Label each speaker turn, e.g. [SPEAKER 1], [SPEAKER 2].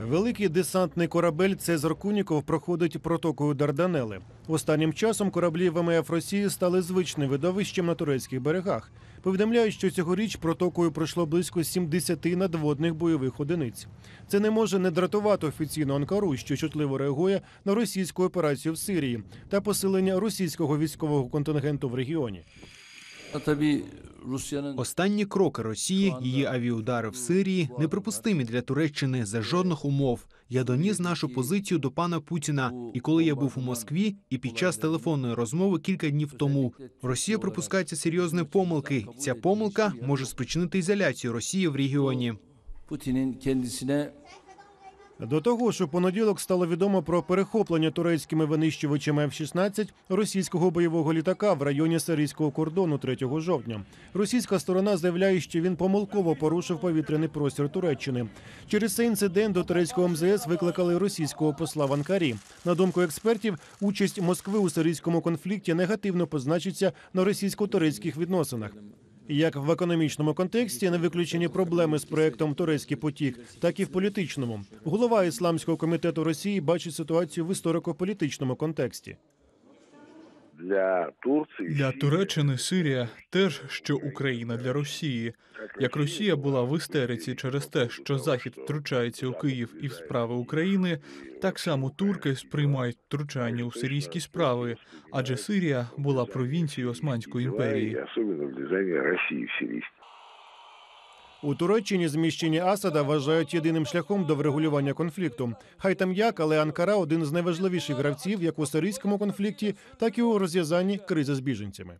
[SPEAKER 1] Великий десантний корабель Цезар Куніков проходить протокою Дарданели. Останнім часом кораблі ВМФ Росії стали звичним видовищем на турецьких берегах. Повідомляють, що цьогоріч протокою пройшло близько 70 надводних бойових одиниць. Це не може не дратувати офіційну Анкару, що чутливо реагує на російську операцію в Сирії та посилення російського військового контингенту в регіоні.
[SPEAKER 2] Tabii Rusya'nın
[SPEAKER 3] Останні кроки Росії, її авіаудари в Сирії, неприпустимі для Туреччини за жодних умов. Я доніс нашу позицію до пана Путіна. І коли я був у Москві, і під час телефонної розмови кілька днів тому, Росія припускається серйозної помилки. Ця помилка може спричинити ізоляцію Росії в регіоні.
[SPEAKER 2] Putin'in kendisine
[SPEAKER 1] До того ж, у понеділок стало відомо про перехоплення турецькими винищувачами F-16 російського бойового літака в районі сирійського кордону 3 жовтня. Російська сторона заявляє, що він помилково порушив повітряний простір Туреччини. Через цей інцидент до турецького МЗС викликали російського посла в Анкарі. На думку експертів, участь Москви у сирійському конфлікті негативно позначиться на російсько-турецьких відносинах. Як в економічному контексті не виключені проблеми з проектом Турецький потік, так і в політичному. Голова ісламського комітету Росії бачить ситуацію в історико-політичному контексті.
[SPEAKER 4] Для Турції
[SPEAKER 5] Для Туреччини Сирія теж що Україна для Росії. Як Росія була в істериці через те, що Захід втручається у Київ і в справи України, так само турки сприймають втручання у сирійські справи, адже Сирія була провінцією Османської імперії.
[SPEAKER 4] особливо в дизайні Росії в сирійські.
[SPEAKER 1] У Туреччині зміщення Асада вважають єдиним шляхом до врегулювання конфлікту. Хай там як, але Анкара один з найважливіших гравців як у сирійському конфлікті, так і у розв'язанні кризи з біженцями.